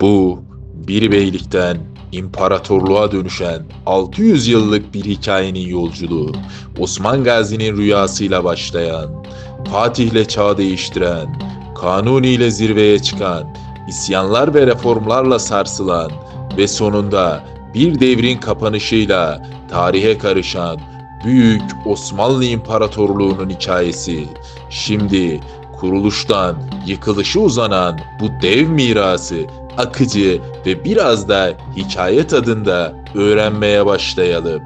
Bu bir beylikten imparatorluğa dönüşen 600 yıllık bir hikayenin yolculuğu. Osman Gazi'nin rüyasıyla başlayan, Fatih'le çağ değiştiren, Kanuni ile zirveye çıkan, isyanlar ve reformlarla sarsılan ve sonunda bir devrin kapanışıyla tarihe karışan Büyük Osmanlı İmparatorluğu'nun hikayesi. Şimdi kuruluştan yıkılışı uzanan bu dev mirası akıcı ve biraz da hikaye tadında öğrenmeye başlayalım.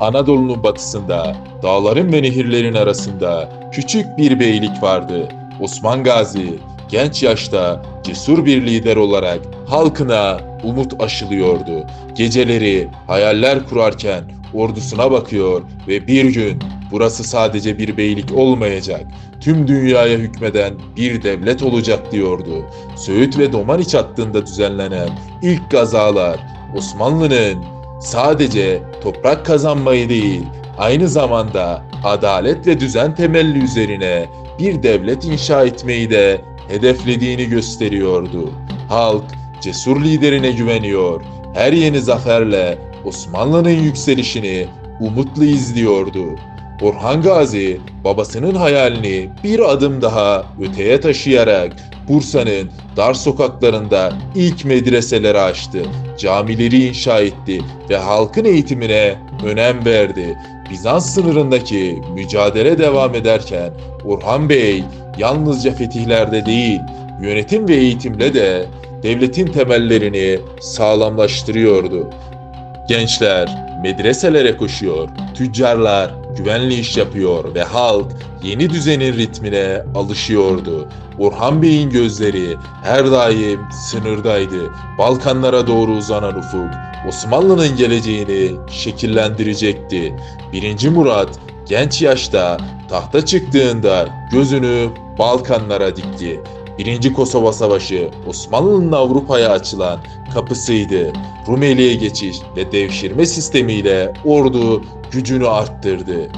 Anadolu'nun batısında, dağların ve nehirlerin arasında küçük bir beylik vardı. Osman Gazi genç yaşta cesur bir lider olarak halkına umut aşılıyordu. Geceleri hayaller kurarken ordusuna bakıyor ve bir gün burası sadece bir beylik olmayacak, tüm dünyaya hükmeden bir devlet olacak diyordu. Söğüt ve Domaniç hattında düzenlenen ilk gazalar Osmanlı'nın sadece toprak kazanmayı değil, aynı zamanda adalet ve düzen temelli üzerine bir devlet inşa etmeyi de hedeflediğini gösteriyordu. Halk cesur liderine güveniyor. Her yeni zaferle Osmanlı'nın yükselişini umutlu izliyordu. Orhan Gazi babasının hayalini bir adım daha öteye taşıyarak Bursa'nın dar sokaklarında ilk medreseleri açtı, camileri inşa etti ve halkın eğitimine önem verdi. Bizans sınırındaki mücadele devam ederken Orhan Bey yalnızca fetihlerde değil, yönetim ve eğitimle de devletin temellerini sağlamlaştırıyordu. Gençler medreselere koşuyor, tüccarlar güvenli iş yapıyor ve halk yeni düzenin ritmine alışıyordu. Orhan Bey'in gözleri her daim sınırdaydı. Balkanlara doğru uzanan ufuk Osmanlı'nın geleceğini şekillendirecekti. 1. Murat genç yaşta tahta çıktığında gözünü Balkanlara dikti. Birinci Kosova Savaşı Osmanlı'nın Avrupa'ya açılan kapısıydı. Rumeli'ye geçiş ve devşirme sistemiyle ordu gücünü arttırdı.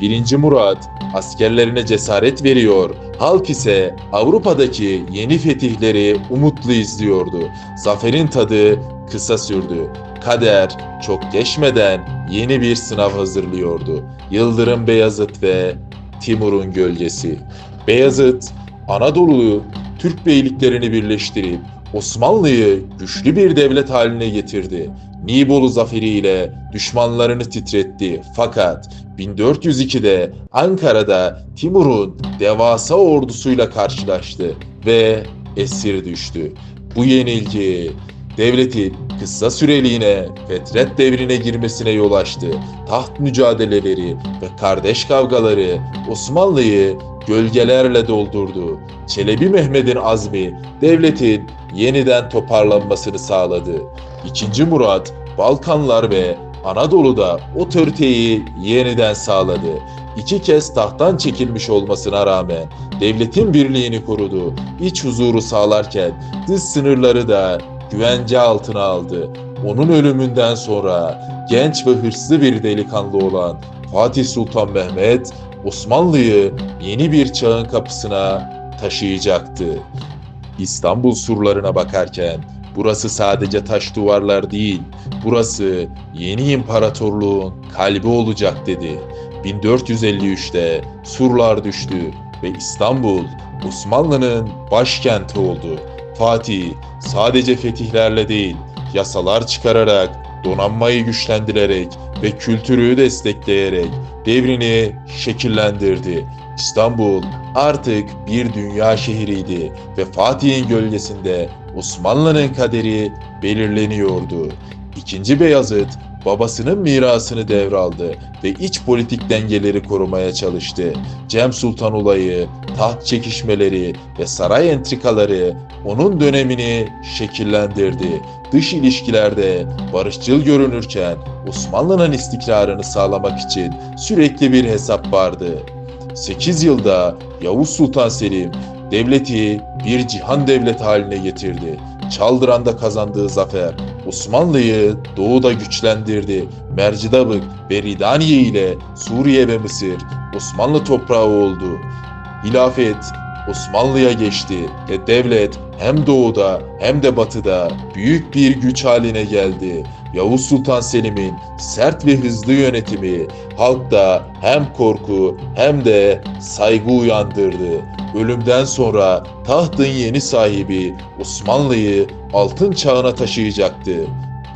1. Murat askerlerine cesaret veriyor, halk ise Avrupa'daki yeni fetihleri umutlu izliyordu. Zaferin tadı kısa sürdü. Kader çok geçmeden yeni bir sınav hazırlıyordu. Yıldırım Beyazıt ve Timur'un gölgesi. Beyazıt Anadolu'yu Türk beyliklerini birleştirip Osmanlı'yı güçlü bir devlet haline getirdi. Nibolu zaferiyle düşmanlarını titretti. Fakat 1402'de Ankara'da Timur'un devasa ordusuyla karşılaştı ve esir düştü. Bu yenilgi devletin kısa süreliğine fetret devrine girmesine yol açtı. Taht mücadeleleri ve kardeş kavgaları Osmanlı'yı gölgelerle doldurdu. Çelebi Mehmet'in azmi devletin yeniden toparlanmasını sağladı. İkinci Murat Balkanlar ve Anadolu'da otoriteyi yeniden sağladı. İki kez tahttan çekilmiş olmasına rağmen devletin birliğini korudu. İç huzuru sağlarken dış sınırları da güvence altına aldı. Onun ölümünden sonra genç ve hırslı bir delikanlı olan Fatih Sultan Mehmet Osmanlı'yı yeni bir çağın kapısına taşıyacaktı. İstanbul surlarına bakarken burası sadece taş duvarlar değil, burası yeni imparatorluğun kalbi olacak dedi. 1453'te surlar düştü ve İstanbul Osmanlı'nın başkenti oldu. Fatih sadece fetihlerle değil, yasalar çıkararak, donanmayı güçlendirerek ve kültürü destekleyerek devrini şekillendirdi. İstanbul artık bir dünya şehriydi ve Fatih'in gölgesinde Osmanlı'nın kaderi belirleniyordu. İkinci Beyazıt babasının mirasını devraldı ve iç politik dengeleri korumaya çalıştı. Cem Sultan olayı, taht çekişmeleri ve saray entrikaları onun dönemini şekillendirdi. Dış ilişkilerde barışçıl görünürken Osmanlı'nın istikrarını sağlamak için sürekli bir hesap vardı. 8 yılda Yavuz Sultan Selim devleti bir cihan devlet haline getirdi. Çaldıran'da kazandığı zafer Osmanlı'yı doğuda güçlendirdi. Mercidabık ve Ridaniye ile Suriye ve Mısır Osmanlı toprağı oldu. Hilafet Osmanlı'ya geçti ve devlet hem doğuda hem de batıda büyük bir güç haline geldi. Yavuz Sultan Selim'in sert ve hızlı yönetimi halkta hem korku hem de saygı uyandırdı. Ölümden sonra tahtın yeni sahibi Osmanlı'yı altın çağına taşıyacaktı.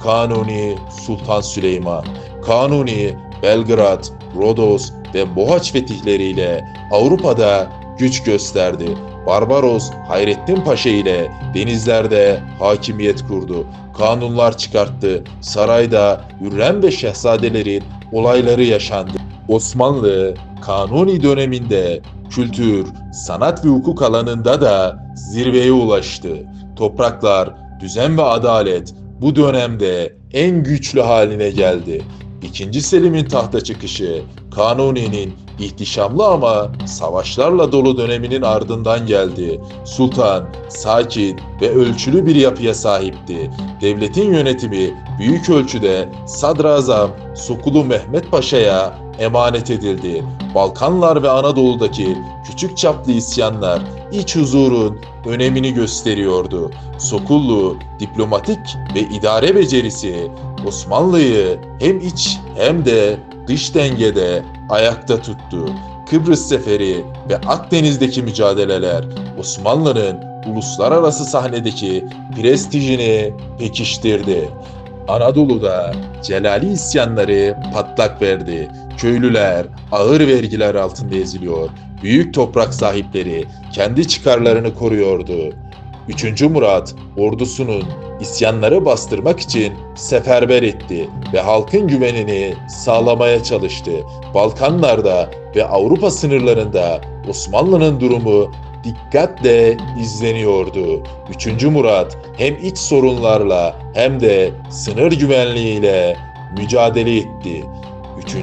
Kanuni Sultan Süleyman. Kanuni Belgrad, Rodos ve Mohaç fetihleriyle Avrupa'da güç gösterdi. Barbaros Hayrettin Paşa ile denizlerde hakimiyet kurdu. Kanunlar çıkarttı. Sarayda Hürrem ve şehzadelerin olayları yaşandı. Osmanlı Kanuni döneminde kültür, sanat ve hukuk alanında da zirveye ulaştı. Topraklar, düzen ve adalet bu dönemde en güçlü haline geldi. İkinci Selim'in tahta çıkışı, Kanuni'nin ihtişamlı ama savaşlarla dolu döneminin ardından geldi. Sultan, sakin ve ölçülü bir yapıya sahipti. Devletin yönetimi büyük ölçüde Sadrazam Sokulu Mehmet Paşa'ya emanet edildi. Balkanlar ve Anadolu'daki küçük çaplı isyanlar iç huzurun önemini gösteriyordu. Sokullu diplomatik ve idare becerisi Osmanlı'yı hem iç hem de dış dengede ayakta tuttu. Kıbrıs Seferi ve Akdeniz'deki mücadeleler Osmanlı'nın uluslararası sahnedeki prestijini pekiştirdi. Anadolu'da Celali isyanları patlak verdi. Köylüler ağır vergiler altında eziliyor. Büyük toprak sahipleri kendi çıkarlarını koruyordu. 3. Murat ordusunun isyanları bastırmak için seferber etti ve halkın güvenini sağlamaya çalıştı. Balkanlarda ve Avrupa sınırlarında Osmanlı'nın durumu dikkatle izleniyordu. 3. Murat hem iç sorunlarla hem de sınır güvenliğiyle mücadele etti.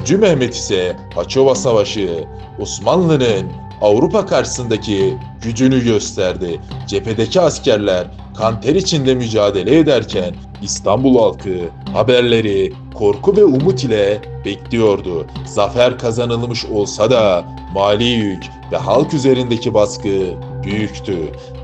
3. Mehmet ise Haçova Savaşı Osmanlı'nın Avrupa karşısındaki gücünü gösterdi. Cephedeki askerler kan ter içinde mücadele ederken İstanbul halkı haberleri korku ve umut ile bekliyordu. Zafer kazanılmış olsa da mali yük ve halk üzerindeki baskı büyüktü.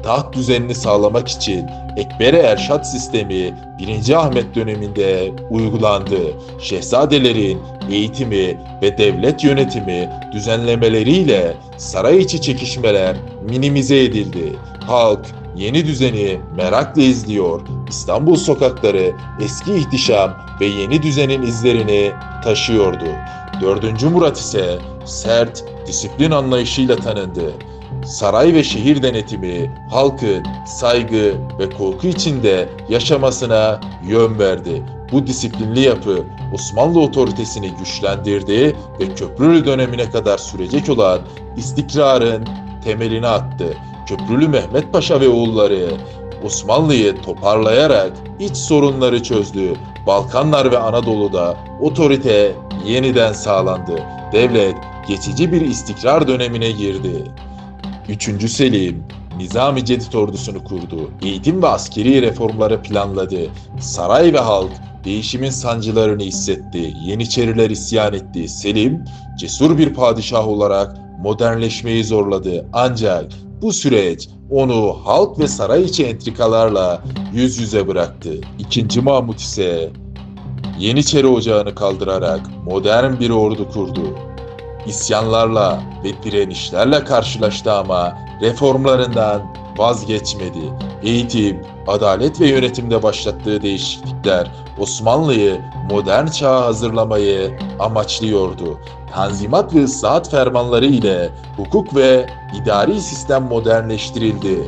Taht düzenini sağlamak için Ekbere Erşat sistemi 1. Ahmet döneminde uygulandı. Şehzadelerin eğitimi ve devlet yönetimi düzenlemeleriyle saray içi çekişmeler minimize edildi. Halk yeni düzeni merakla izliyor. İstanbul sokakları eski ihtişam ve yeni düzenin izlerini taşıyordu. 4. Murat ise sert, disiplin anlayışıyla tanındı. Saray ve şehir denetimi halkın saygı ve korku içinde yaşamasına yön verdi. Bu disiplinli yapı Osmanlı otoritesini güçlendirdi ve Köprülü dönemine kadar sürecek olan istikrarın temelini attı. Köprülü Mehmet Paşa ve oğulları Osmanlı'yı toparlayarak iç sorunları çözdü. Balkanlar ve Anadolu'da otorite yeniden sağlandı. Devlet geçici bir istikrar dönemine girdi. 3. Selim Nizami Cedid ordusunu kurdu. Eğitim ve askeri reformları planladı. Saray ve halk değişimin sancılarını hissetti. Yeniçeriler isyan etti. Selim cesur bir padişah olarak modernleşmeyi zorladı. Ancak bu süreç onu halk ve saray içi entrikalarla yüz yüze bıraktı. İkinci Mahmut ise Yeniçeri Ocağı'nı kaldırarak modern bir ordu kurdu. İsyanlarla ve direnişlerle karşılaştı ama reformlarından vazgeçmedi. Eğitim, adalet ve yönetimde başlattığı değişiklikler Osmanlı'yı modern çağa hazırlamayı amaçlıyordu. Tanzimat ve ıslahat fermanları ile hukuk ve idari sistem modernleştirildi.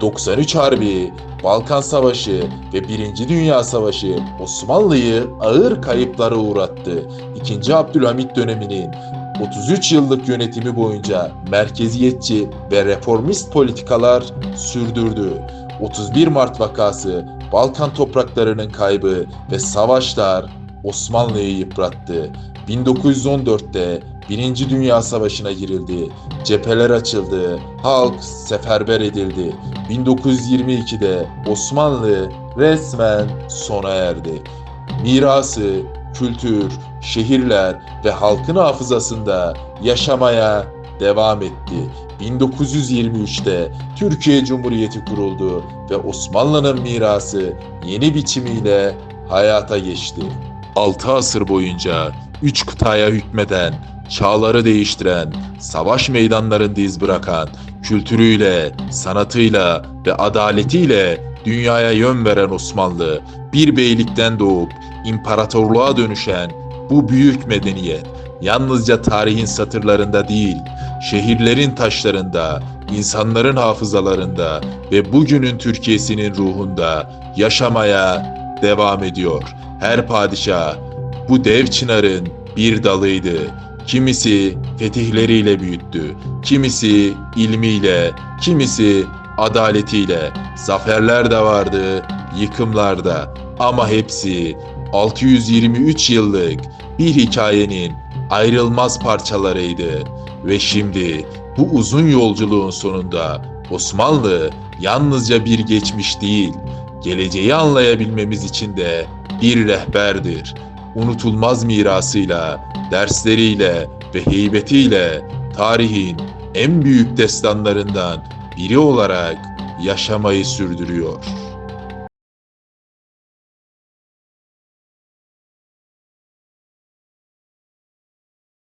93 Harbi, Balkan Savaşı ve Birinci Dünya Savaşı Osmanlı'yı ağır kayıplara uğrattı. 2. Abdülhamit döneminin 33 yıllık yönetimi boyunca merkeziyetçi ve reformist politikalar sürdürdü. 31 Mart vakası, Balkan topraklarının kaybı ve savaşlar Osmanlı'yı yıprattı. 1914'te Birinci Dünya Savaşı'na girildi. Cepheler açıldı. Halk seferber edildi. 1922'de Osmanlı resmen sona erdi. Mirası, kültür, şehirler ve halkın hafızasında yaşamaya devam etti. 1923'te Türkiye Cumhuriyeti kuruldu ve Osmanlı'nın mirası yeni biçimiyle hayata geçti. 6 asır boyunca 3 kıtaya hükmeden, çağları değiştiren, savaş meydanlarında iz bırakan, kültürüyle, sanatıyla ve adaletiyle dünyaya yön veren Osmanlı, bir beylikten doğup imparatorluğa dönüşen bu büyük medeniyet yalnızca tarihin satırlarında değil, şehirlerin taşlarında, insanların hafızalarında ve bugünün Türkiye'sinin ruhunda yaşamaya devam ediyor. Her padişah bu dev çınarın bir dalıydı. Kimisi fetihleriyle büyüttü, kimisi ilmiyle, kimisi adaletiyle. Zaferler de vardı, yıkımlar da ama hepsi 623 yıllık bir hikayenin ayrılmaz parçalarıydı. Ve şimdi bu uzun yolculuğun sonunda Osmanlı yalnızca bir geçmiş değil, geleceği anlayabilmemiz için de bir rehberdir. Unutulmaz mirasıyla, dersleriyle ve heybetiyle tarihin en büyük destanlarından biri olarak yaşamayı sürdürüyor.